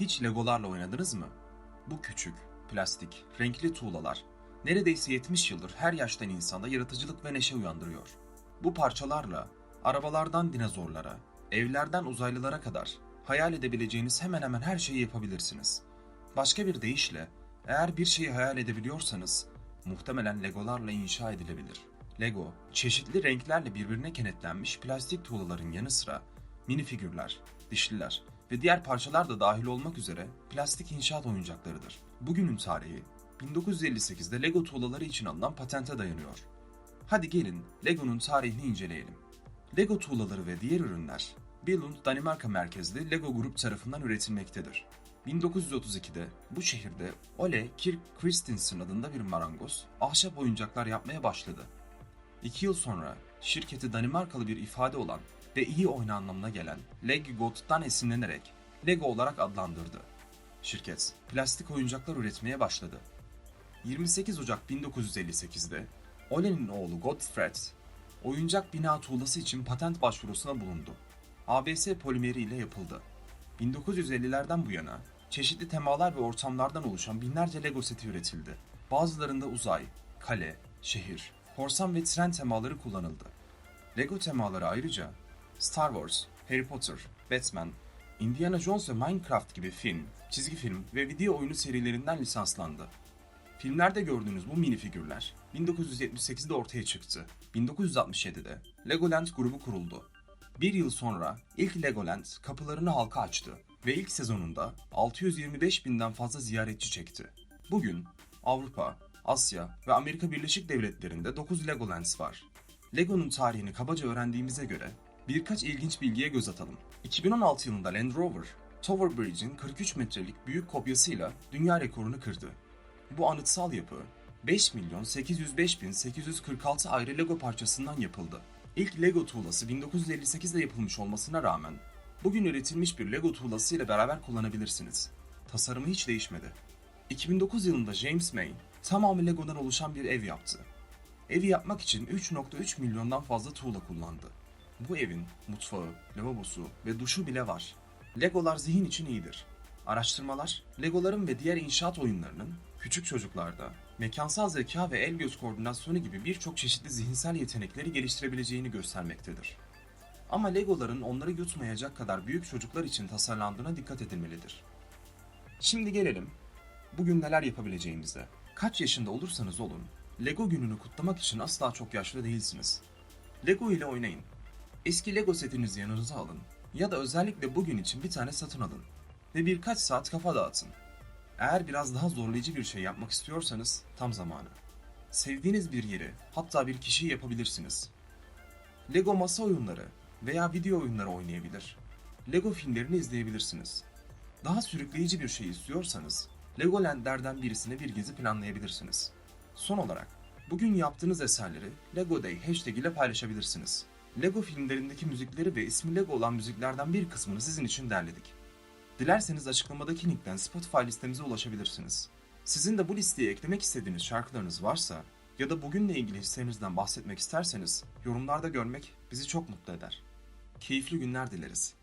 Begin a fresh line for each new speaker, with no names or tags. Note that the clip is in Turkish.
Hiç legolarla oynadınız mı? Bu küçük, plastik, renkli tuğlalar neredeyse 70 yıldır her yaştan insanda yaratıcılık ve neşe uyandırıyor. Bu parçalarla arabalardan dinozorlara, evlerden uzaylılara kadar hayal edebileceğiniz hemen hemen her şeyi yapabilirsiniz. Başka bir deyişle eğer bir şeyi hayal edebiliyorsanız muhtemelen legolarla inşa edilebilir. Lego, çeşitli renklerle birbirine kenetlenmiş plastik tuğlaların yanı sıra mini figürler, dişliler ve diğer parçalar da dahil olmak üzere plastik inşaat oyuncaklarıdır. Bugünün tarihi 1958'de Lego tuğlaları için alınan patente dayanıyor. Hadi gelin Lego'nun tarihini inceleyelim. Lego tuğlaları ve diğer ürünler Billund, Danimarka merkezli Lego Grup tarafından üretilmektedir. 1932'de bu şehirde Ole Kirk Christensen adında bir marangoz ahşap oyuncaklar yapmaya başladı. İki yıl sonra şirketi Danimarkalı bir ifade olan ve iyi oyna anlamına gelen Leggod'dan esinlenerek Lego olarak adlandırdı. Şirket plastik oyuncaklar üretmeye başladı. 28 Ocak 1958'de Ole'nin oğlu Godfred, oyuncak bina tuğlası için patent başvurusuna bulundu. ABS polimeri ile yapıldı. 1950'lerden bu yana çeşitli temalar ve ortamlardan oluşan binlerce Lego seti üretildi. Bazılarında uzay, kale, şehir, korsan ve tren temaları kullanıldı. Lego temaları ayrıca Star Wars, Harry Potter, Batman, Indiana Jones ve Minecraft gibi film, çizgi film ve video oyunu serilerinden lisanslandı. Filmlerde gördüğünüz bu mini figürler 1978'de ortaya çıktı. 1967'de Legoland grubu kuruldu. Bir yıl sonra ilk Legoland kapılarını halka açtı ve ilk sezonunda 625 binden fazla ziyaretçi çekti. Bugün Avrupa, Asya ve Amerika Birleşik Devletleri'nde 9 Legolands var. Lego'nun tarihini kabaca öğrendiğimize göre birkaç ilginç bilgiye göz atalım. 2016 yılında Land Rover, Tower Bridge'in 43 metrelik büyük kopyasıyla dünya rekorunu kırdı. Bu anıtsal yapı 5 milyon 805 bin 846 ayrı Lego parçasından yapıldı. İlk Lego tuğlası 1958'de yapılmış olmasına rağmen bugün üretilmiş bir Lego tuğlası ile beraber kullanabilirsiniz. Tasarımı hiç değişmedi. 2009 yılında James May tamamı Lego'dan oluşan bir ev yaptı. Evi yapmak için 3.3 milyondan fazla tuğla kullandı. Bu evin mutfağı, lavabosu ve duşu bile var. Legolar zihin için iyidir. Araştırmalar, Legoların ve diğer inşaat oyunlarının küçük çocuklarda mekansal zeka ve el göz koordinasyonu gibi birçok çeşitli zihinsel yetenekleri geliştirebileceğini göstermektedir. Ama Legoların onları yutmayacak kadar büyük çocuklar için tasarlandığına dikkat edilmelidir. Şimdi gelelim bugün neler yapabileceğimize. Kaç yaşında olursanız olun, Lego gününü kutlamak için asla çok yaşlı değilsiniz. Lego ile oynayın. Eski Lego setinizi yanınıza alın ya da özellikle bugün için bir tane satın alın ve birkaç saat kafa dağıtın. Eğer biraz daha zorlayıcı bir şey yapmak istiyorsanız tam zamanı. Sevdiğiniz bir yeri, hatta bir kişiyi yapabilirsiniz. Lego masa oyunları veya video oyunları oynayabilir. Lego filmlerini izleyebilirsiniz. Daha sürükleyici bir şey istiyorsanız Legoland'lerden birisine bir gezi planlayabilirsiniz. Son olarak bugün yaptığınız eserleri Lego Day hashtag ile paylaşabilirsiniz. Lego filmlerindeki müzikleri ve ismi Lego olan müziklerden bir kısmını sizin için derledik. Dilerseniz açıklamadaki linkten Spotify listemize ulaşabilirsiniz. Sizin de bu listeye eklemek istediğiniz şarkılarınız varsa ya da bugünle ilgili hislerinizden bahsetmek isterseniz yorumlarda görmek bizi çok mutlu eder. Keyifli günler dileriz.